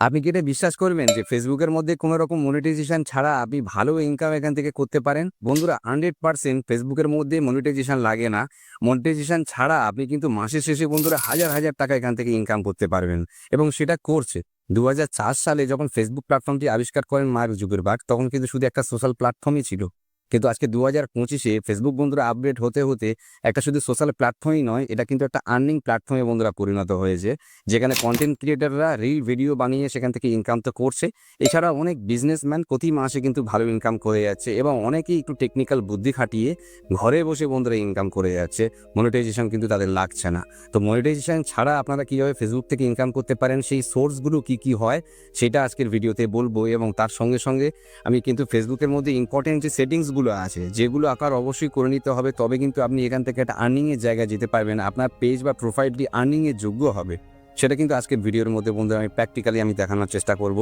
আপনি কি এটা বিশ্বাস করবেন যে ফেসবুকের মধ্যে কোনো রকম মনিটাইজেশন ছাড়া আপনি ভালো ইনকাম এখান থেকে করতে পারেন? বন্ধুরা হান্ড্রেড পার্সেন্ট ফেসবুকের মধ্যে মনিটাইজেশন লাগে না। মনিটাইজেশন ছাড়া আপনি কিন্তু মাসের শেষে বন্ধুরা হাজার হাজার টাকা এখান থেকে ইনকাম করতে পারবেন এবং সেটা করছে। দু হাজার চার সালে যখন ফেসবুক প্ল্যাটফর্মটি আবিষ্কার করেন মার্ক জুকেরবার্গ, তখন কিন্তু শুধু একটা সোশ্যাল প্ল্যাটফর্মই ছিল। কিন্তু আজকে দু হাজার পঁচিশে ফেসবুক বন্ধুরা আপডেট হতে হতে একটা শুধু সোশ্যাল প্ল্যাটফর্মই নয়, এটা কিন্তু একটা আর্নিং প্ল্যাটফর্মে বন্ধুরা পরিণত হয়েছে। যেখানে কন্টেন্ট ক্রিয়েটাররা রিল ভিডিও বানিয়ে সেখান থেকে ইনকাম তো করছে। এছাড়া অনেক বিজনেসম্যান প্রতি মাসে কিন্তু ভালো ইনকাম করে যাচ্ছে এবং অনেকেই একটু টেকনিক্যাল বুদ্ধি খাটিয়ে ঘরে বসে বন্ধুরা ইনকাম করে যাচ্ছে। মনিটাইজেশন কিন্তু তাদের লাগছে না। তো মনিটাইজেশন ছাড়া আপনারা কীভাবে ফেসবুক থেকে ইনকাম করতে পারেন, সেই সোর্সগুলো কি কি হয়, সেটা আজকের ভিডিওতে বলব এবং তার সঙ্গে সঙ্গে আমি কিন্তু ফেসবুকের মধ্যে ইম্পর্টেন্ট যে সেটিংসগুলো আছে, যেগুলো আকার অবশ্যই করে নিতে হবে, তবে কিন্তু আপনি এখান থেকে একটা আর্নিংয়ের জায়গায় যেতে পারবেন। আপনার পেজ বা প্রোফাইলটি আর্নিংয়ের যোগ্য হবে। সেটা কিন্তু আজকে ভিডিওর মধ্যে বন্ধু আমি প্র্যাকটিক্যালি আমি দেখানোর চেষ্টা করব।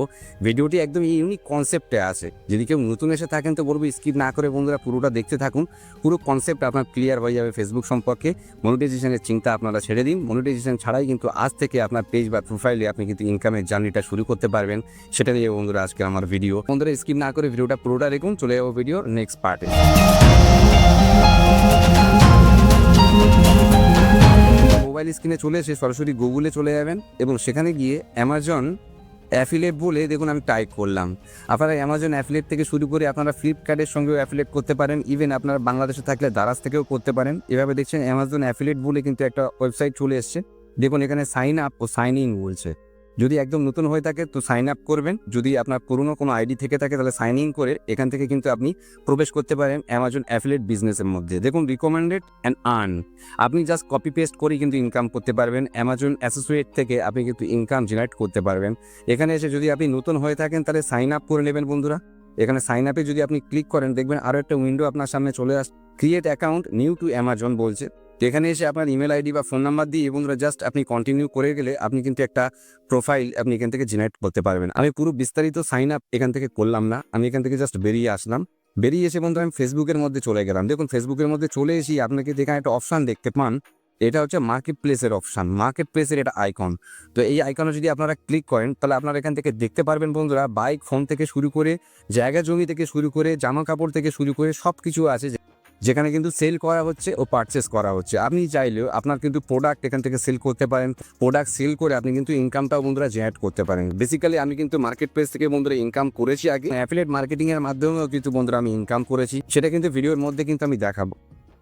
ভিডিওটি একদম ইউনিক কনসেপ্টে আছে। যদি কেউ নতুন এসে থাকেন তো বলব স্কিপ না করে বন্ধুরা পুরোটা দেখতে থাকুন। পুরো কনসেপ্ট আপনার ক্লিয়ার হয়ে যাবে ফেসবুক সম্পর্কে। মনিটাইজেশনের চিন্তা আপনারা ছেড়ে দিন। মনিটাইজেশন ছাড়াই কিন্তু আজ থেকে আপনার পেজ বা প্রোফাইলে আপনি কিন্তু ইনকামের জার্নিটা শুরু করতে পারবেন। সেটা নিয়ে বন্ধুরা আজকে আমার ভিডিও বন্ধুরা স্কিপ না করে ভিডিওটা পুরোটা দেখুন। চলে যাব ভিডিও নেক্সট পার্টে স্ক্রিনে চলে এসে সরাসরি গুগলে চলে যাবেন এবং সেখানে গিয়ে অ্যামাজন অ্যাফিলেট বলে দেখুন আমি টাইপ করলাম। আপনারা অ্যামাজন অ্যাফিলেট থেকে শুরু করে আপনারা ফ্লিপকার্টের সঙ্গেও অ্যাফিলেট করতে পারেন। ইভেন আপনারা বাংলাদেশে থাকলে দারাজ থেকেও করতে পারেন। এভাবে দেখছেন অ্যামাজন অ্যাফিলেট বলে কিন্তু একটা ওয়েবসাইট চলে এসছে। দেখুন এখানে সাইন আপ ও সাইন ইন বলছে। যদি একদম নতুন হয়ে থাকে, তো সাইন আপ করবেন। যদি আপনার পুরনো কোনো আইডি থেকে থাকে, তাহলে সাইন ইন করে এখান থেকে কিন্তু আপনি প্রবেশ করতে পারেন অ্যামাজন অ্যাফিলেট বিজনেসের মধ্যে। দেখুন রিকমেন্ডেড অ্যান্ড আর্ন আপনি জাস্ট কপি পেস্ট করেই কিন্তু ইনকাম করতে পারবেন। অ্যামাজন অ্যাসোসিয়েট থেকে আপনি কিন্তু ইনকাম জেনারেট করতে পারবেন। এখানে এসে যদি আপনি নতুন হয়ে থাকেন, তাহলে সাইন আপ করে নেবেন বন্ধুরা। এখানে সাইন আপে যদি আপনি ক্লিক করেন, দেখবেন আরও একটা উইন্ডো আপনার সামনে চলে আস create account new to Amazon বলছে। তো এখানে এসে আপনার ইমেল আইডি বা ফোন নাম্বার দিয়ে বন্ধুরা জাস্ট আপনি কন্টিনিউ করে গেলে আপনি কিন্তু একটা প্রোফাইল আপনি এখান থেকে জেনারেট করতে পারবেন। আমি পুরো বিস্তারিত সাইন আপ এখান থেকে করলাম না। আমি এখান থেকে জাস্ট বেরিয়ে আসলাম। বেরিয়ে এসে বন্ধু আমি ফেসবুকের মধ্যে চলে গেলাম। দেখুন ফেসবুকের মধ্যে চলে এসে আপনাকে যেখানে একটা অপশান দেখতে পান, এটা হচ্ছে মার্কেট প্লেসের অপশান মার্কেট প্লেসের এটা আইকন তো এই আইকনে যদি আপনারা ক্লিক করেন, তাহলে আপনারা এখান থেকে দেখতে পারবেন বন্ধুরা বাইক ফোন থেকে শুরু করে জায়গা জমি থেকে শুরু করে জামা কাপড় থেকে শুরু করে সব কিছু আছে। যেখানে কিন্তু সেল করা হচ্ছে ও পারচেস করা হচ্ছে। আপনি চাইলেও আপনার কিন্তু প্রোডাক্ট এখান থেকে সেল করতে পারেন। প্রোডাক্ট সেল করে আপনি কিন্তু ইনকামটাও বন্ধুরা জেনারেট করতে পারেন। বেসিক্যালি আমি কিন্তু মার্কেট প্লেস থেকে বন্ধুরা ইনকাম করেছি আগে। অ্যাফিলেট মার্কেটিং এর মাধ্যমেও কিন্তু বন্ধুরা আমি ইনকাম করেছি। সেটা কিন্তু ভিডিওর মধ্যে কিন্তু আমি দেখাবো।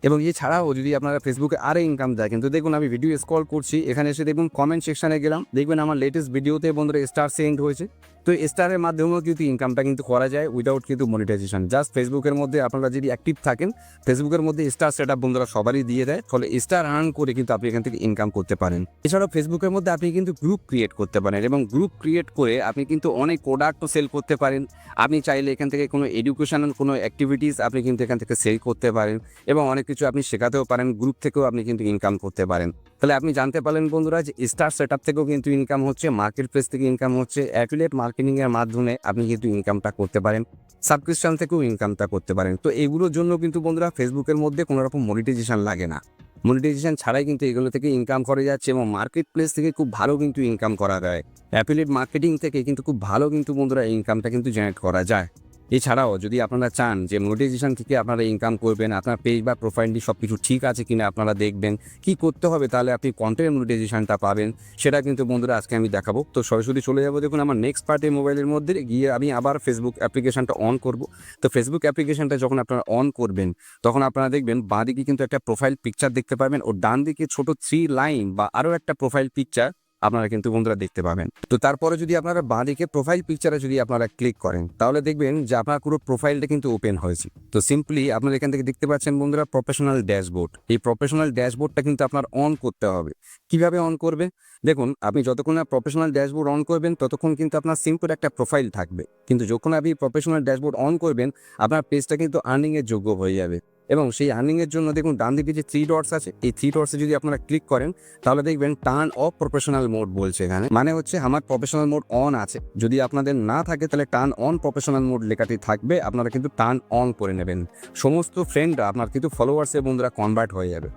এবং এছাড়াও যদি আপনারা ফেসবুকে আরও ইনকাম দেয়, কিন্তু দেখুন আমি ভিডিও স্ক্রল করছি। এখানে এসে দেখুন কমেন্ট সেকশনে গেলাম। দেখবেন আমার লেটেস্ট ভিডিওতে বন্ধুরা স্টার সেন্ড হয়েছে। তো স্টারের মাধ্যমেও কিন্তু ইনকামটা কিন্তু করা যায় উইদাউট কিন্তু মনিটাইজেশন জাস্ট ফেসবুকের মধ্যে আপনারা যদি অ্যাক্টিভ থাকেন ফেসবুকের মধ্যে স্টার সেট আপ বন্ধুরা সবারই দিয়ে দেয়, ফলে স্টার আর্ন করে কিন্তু আপনি এখান থেকে ইনকাম করতে পারেন। এছাড়াও ফেসবুকের মধ্যে আপনি কিন্তু গ্রুপ ক্রিয়েট করতে পারেন এবং গ্রুপ ক্রিয়েট করে আপনি কিন্তু অনেক প্রোডাক্টও সেল করতে পারেন। আপনি চাইলে এখান থেকে কোনো এডুকেশনাল কোনো অ্যাক্টিভিটিস আপনি কিন্তু এখান থেকে সেল করতে পারেন এবং অনেক কিছু আপনি শেখাতেও পারেন গ্রুপ থেকেও আপনি কিন্তু ইনকাম করতে পারেন। তাহলে আপনি জানতে পারলেন বন্ধুরা যে স্টার সেট থেকেও কিন্তু ইনকাম হচ্ছে মার্কেট প্লেস থেকে ইনকাম হচ্ছে অ্যাফিলিয়েট মার্কেটিংয়ের মাধ্যমে আপনি কিন্তু ইনকামটা করতে পারেন সাবস্ক্রিপশন থেকেও ইনকামটা করতে পারেন। তো এগুলোর জন্য কিন্তু বন্ধুরা ফেসবুকের মধ্যে কোনো রকম মনিটাইজেশন লাগে না। মনিটাইজেশন ছাড়াই কিন্তু এগুলো থেকে ইনকাম করা যাচ্ছে এবং মার্কেট প্লেস থেকে খুব ভালো কিন্তু ইনকাম করা যায়। অ্যাফিলিয়েট মার্কেটিং থেকে কিন্তু খুব ভালো কিন্তু বন্ধুরা ইনকামটা কিন্তু জেনারেট করা যায়। এছাড়াও যদি আপনারা চান যে মনিটাইজেশন থেকে আপনারা ইনকাম করবেন, আপনার পেজ বা প্রোফাইলটি সব কিছু ঠিক আছে কিনা আপনারা দেখবেন, কি করতে হবে তাহলে আপনি কন্টেন্ট মনিটাইজেশনটা পাবেন, সেটা কিন্তু বন্ধুরা আজকে আমি দেখাবো। তো সরাসরি চলে যাব দেখুন আমার নেক্সট পার্টে মোবাইলের মধ্যে, গিয়ে আমি আবার ফেসবুক অ্যাপ্লিকেশনটা অন করব। তো ফেসবুক অ্যাপ্লিকেশনটা যখন আপনারা অন করবেন, তখন আপনারা দেখবেন বাঁ দিকে কিন্তু একটা প্রোফাইল পিকচার দেখতে পাবেন, ও ডান দিকে ছোট থ্রি লাইন বা আরও একটা প্রোফাইল পিকচার আপনারা কিন্তু বন্ধুরা দেখতে পাবেন। তো তারপরে যদি আপনারা বাঁদিকে প্রোফাইল পিকচারে যদি আপনারা ক্লিক করেন, তাহলে দেখবেন যে আপনার পুরো প্রোফাইলটা কিন্তু ওপেন হয়েছে। তো সিম্পলি আপনারা এখান থেকে দেখতে পাচ্ছেন বন্ধুরা প্রফেশনাল ড্যাশবোর্ড এই প্রফেশনাল ড্যাশবোর্ডটা কিন্তু আপনার অন করতে হবে। কীভাবে অন করবে? দেখুন, আপনি যতক্ষণ না প্রফেশনাল ড্যাশবোর্ড অন করবেন, ততক্ষণ কিন্তু আপনার সিম্পল একটা প্রোফাইল থাকবে। কিন্তু যখন আপনি প্রফেশনাল ড্যাশবোর্ড অন করবেন, আপনার পেজটা কিন্তু আর্নিংয়ের যোগ্য হয়ে যাবে। এবং সেই আর্নিংয়ের জন্য দেখুন ডান দিকে যে থ্রি ডটস আছে, এই থ্রি ডটসে যদি আপনারা ক্লিক করেন, তাহলে দেখবেন টার্ন অফ প্রফেশনাল মোড বলছে এখানে। মানে হচ্ছে আমার প্রফেশনাল মোড অন আছে। যদি আপনাদের না থাকে, তাহলে টার্ন অন প্রফেশনাল মোড লেখাটি থাকবে, আপনারা কিন্তু টার্ন অন করে নেবেন। সমস্ত ফ্রেন্ডরা আপনার কিন্তু ফলোয়ার্সের বন্ধুরা কনভার্ট হয়ে যাবে।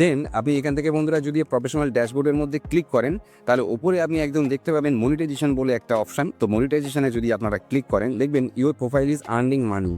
দেন আপনি এখান থেকে বন্ধুরা যদি প্রফেশনাল ড্যাশবোর্ডের মধ্যে ক্লিক করেন, তাহলে ওপরে আপনি একদম দেখতে পাবেন মনিটাইজেশন বলে একটা অপশন তো মনিটাইজেশনে যদি আপনারা ক্লিক করেন, দেখবেন your profile is earning money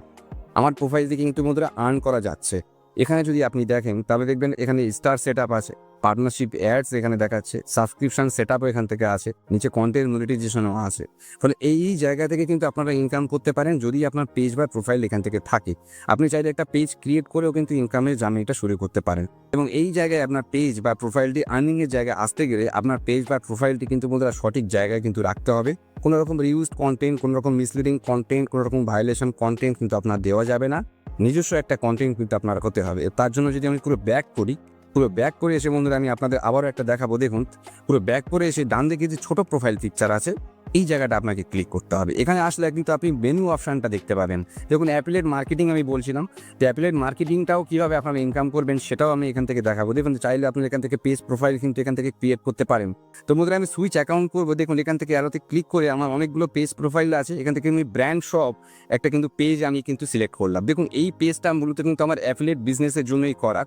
আমার প্রোফাইল থেকে কিন্তু বন্ধুরা আর্ন করা যাচ্ছে। এখানে যদি আপনি দেখেন, তাহলে দেখবেন এখানে স্টার সেট আছে। পার্টনারশিপ অ্যাডস এখানে দেখাচ্ছে সাবস্ক্রিপশন সেট আপও এখান থেকে আছে, নিচে কন্টেন্ট মনিটাইজেশনও আছে। ফলে এই জায়গা থেকে কিন্তু আপনারা ইনকাম করতে পারেন যদি আপনার পেজ বা প্রোফাইল এখান থেকে থাকে। আপনি চাইলে একটা পেজ ক্রিয়েট করেও কিন্তু ইনকামের জার্নিটা শুরু করতে পারেন। এবং এই জায়গায় আপনার পেজ বা প্রোফাইলটি আর্নিংয়ের জায়গায় আসতে গেলে আপনার পেজ বা প্রোফাইলটি কিন্তু বন্ধুরা সঠিক জায়গায় কিন্তু রাখতে হবে। কোনো রকম রিউজ কন্টেন্ট কোনো রকম মিসলিডিং কন্টেন্ট কোনো রকম ভায়োলেশন কন্টেন্ট কিন্তু আপনার দেওয়া যাবে না। নিজস্ব একটা কন্টেন্ট কিন্তু আপনার হতে হবে। তার জন্য যদি আমি পুরো ব্যাক করি পুরো ব্যাক করে এসে বন্ধুরা আমি আপনাদের আবারও একটা দেখাবো। দেখুন, পুরো ব্যাক করে এসে ডান দিকে যে ছোটো প্রোফাইল পিকচার আছে, এই জায়গাটা আপনাকে ক্লিক করতে হবে। এখানে আসলে কিন্তু আপনি মেনু অপশানটা দেখতে পাবেন। দেখুন অ্যাপিলেট মার্কেটিং আমি বলছিলাম। যে অ্যাপিলেট মার্কেটিংটাও কীভাবে আপনারা ইনকাম করবেন সেটাও আমি এখান থেকে দেখাবো। দেখুন, চাইলে আপনি এখান থেকে পেজ প্রোফাইল কিন্তু এখান থেকে ক্রিয়েট করতে পারেন। তো বন্ধুরা, আমি সুইচ অ্যাকাউন্ট করব। দেখুন, এখান থেকে আরোতে ক্লিক করে আমার অনেকগুলো পেজ প্রোফাইল আছে। এখান থেকে আমি ব্র্যান্ড শপ একটা কিন্তু পেজ আমি কিন্তু সিলেক্ট করলাম। দেখুন, এই পেজটা মূলত কিন্তু আমার অ্যাফিলেট বিজনেসের জন্যই করা।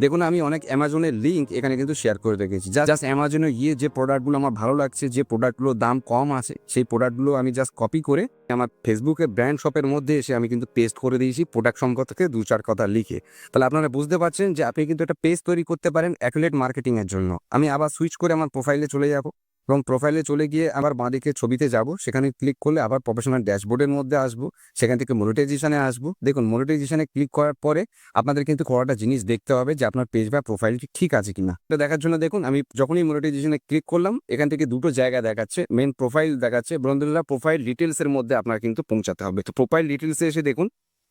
দেখুন, আমি অনেক অ্যামাজনের লিঙ্ক এখানে কিন্তু শেয়ার করে রেখেছি। জাস্ট অ্যামাজনে গিয়ে যে প্রোডাক্টগুলো আমার ভালো লাগছে, যে প্রোডাক্টগুলোর দাম কম আছে, সেই প্রোডাক্টগুলো আমি জাস্ট কপি করে আমার ফেসবুকে ব্র্যান্ড শপের মধ্যে এসে আমি কিন্তু পেস্ট করে দিয়েছি প্রোডাক্ট সম্পর্কে দু চার কথা লিখে। তাহলে আপনারা বুঝতে পারছেন যে আপনি কিন্তু একটা পেজ তৈরি করতে পারেন অ্যাকুলেট মার্কেটিংয়ের জন্য। আমি আবার সুইচ করে আমার প্রোফাইলে চলে যাব। এবং প্রোফাইলে চলে গিয়ে আবার বাঁদিকে ছবিতে যাব। সেখানে ক্লিক করলে আবার প্রফেশনাল ড্যাশবোর্ডের মধ্যে আসব। সেখান থেকে মনিটাইজেশনে আসব। দেখুন মনিটাইজেশনে ক্লিক করার পরে আপনাদের কিন্তু করাটা জিনিস দেখতে হবে যে আপনার পেজ বা প্রোফাইলটি ঠিক আছে কিনা। এটা দেখার জন্য দেখুন, আমি যখনই মনিটাইজেশনে ক্লিক করলাম, এখান থেকে দুটো জায়গা দেখাচ্ছে। মেন প্রোফাইল দেখাচ্ছে বন্ধুরা প্রোফাইল ডিটেলসের মধ্যে আপনার কিন্তু পৌঁছাতে হবে। তো প্রোফাইল ডিটেলসে এসে দেখুন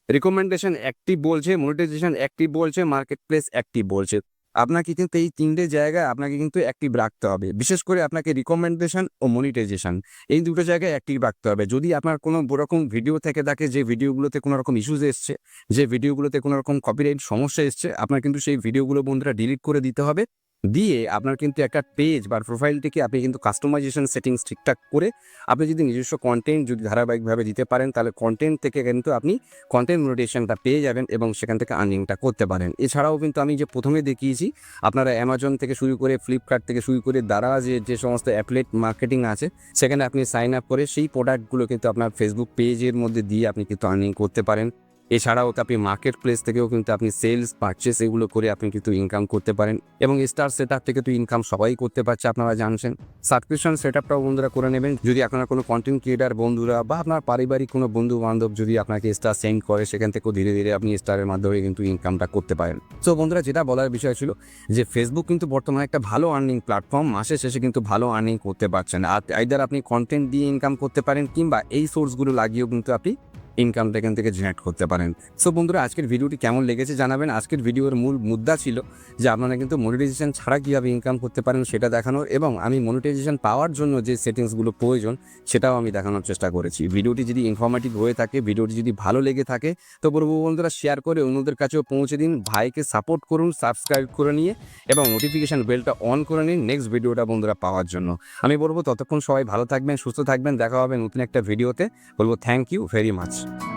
রিকমেন্ডেশন অ্যাক্টিভ বলছে মনিটাইজেশন অ্যাক্টিভ বলছে মার্কেট প্লেস অ্যাক্টিভ বলছে। আপনাকে কিন্তু এই তিনটে জায়গায় আপনাকে কিন্তু অ্যাক্টিভ রাখতে হবে। বিশেষ করে আপনাকে রিকমেন্ডেশন ও মনিটাইজেশন এই দুটো জায়গায় অ্যাক্টিভ রাখতে হবে। যদি আপনার কোনো রকম ভিডিও থেকে থাকে, যে ভিডিওগুলোতে কোনো রকম ইস্যুজ এসছে, যে ভিডিওগুলোতে কোনো রকম কপিরাইট সমস্যা এসছে, আপনার কিন্তু সেই ভিডিওগুলো বন্ধুরা ডিলিট করে দিতে হবে। দিয়ে আপনার কিন্তু একটা পেজ বা প্রোফাইলটিকে আপনি কিন্তু কাস্টমাইজেশন সেটিংস ঠিকঠাক করে আপনি যদি নিজস্ব কন্টেন্ট যদি ধারাবাহিকভাবে দিতে পারেন, তাহলে কন্টেন্ট থেকে কিন্তু আপনি কন্টেন্ট মনিটেশনটা পেয়ে যাবেন এবং সেখান থেকে আর্নিংটা করতে পারেন। এছাড়াও কিন্তু আমি যে প্রথমে দেখিয়েছি, আপনারা অ্যামাজন থেকে শুরু করে ফ্লিপকার্ট থেকে শুরু করে দ্বারা যে যে সমস্ত অ্যাপলেট মার্কেটিং আছে, সেখানে আপনি সাইন আপ করে সেই প্রোডাক্টগুলো কিন্তু আপনার ফেসবুক পেজের মধ্যে দিয়ে আপনি কিন্তু আর্নিং করতে পারেন। এছাড়াও আপনি মার্কেট প্লেস থেকেও কিন্তু আপনি সেলস পারচেস এগুলো করে আপনি কিন্তু ইনকাম করতে পারেন এবং স্টার সেট থেকে তো ইনকাম সবাই করতে পারছে, আপনারা জানছেন। সাবস্ক্রিপশন সেট আপটাও বন্ধুরা করে নেবেন। যদি আপনার কোনো কন্টেন্ট ক্রিয়েটার বন্ধুরা বা আপনার পারিবারিক কোনো বন্ধু বান্ধব যদি আপনাকে স্টার সেন্ড করে, সেখান থেকেও ধীরে ধীরে আপনি স্টারের মাধ্যমে কিন্তু ইনকামটা করতে পারেন। সো বন্ধুরা, যেটা বলার বিষয় ছিল যে ফেসবুক কিন্তু বর্তমানে একটা ভালো আর্নিং প্ল্যাটফর্ম মাসে শেষে কিন্তু ভালো আর্নিং করতে পারছেন। আর আইদার আপনি কন্টেন্ট দিয়ে ইনকাম করতে পারেন কিংবা এই সোর্সগুলো লাগিয়েও কিন্তু আপনি ইনকামটা এখান থেকে জেনারেট করতে পারেন। সো বন্ধুরা, আজকের ভিডিওটি কেমন লেগেছে জানাবেন। আজকের ভিডিওর মূল মুদ্রা ছিল যে আপনারা কিন্তু মনিটাইজেশন ছাড়া কীভাবে ইনকাম করতে পারেন সেটা দেখানোর এবং আমি মনিটাইজেশন পাওয়ার জন্য যে সেটিংসগুলো প্রয়োজন সেটাও আমি দেখানোর চেষ্টা করেছি। ভিডিওটি যদি ইনফরমেটিভ হয়ে থাকে ভিডিওটি যদি ভালো লেগে থাকে, তো বলব বন্ধুরা শেয়ার করে অন্যদের কাছেও পৌঁছে দিন, ভাইকে সাপোর্ট করুন সাবস্ক্রাইব করে নিয়ে এবং নোটিফিকেশান বেলটা অন করে নিন নেক্সট ভিডিওটা বন্ধুরা পাওয়ার জন্য। আমি বলব, ততক্ষণ সবাই ভালো থাকবেন, সুস্থ থাকবেন, দেখা হবে নতুন একটা ভিডিওতে বলব thank you very much News.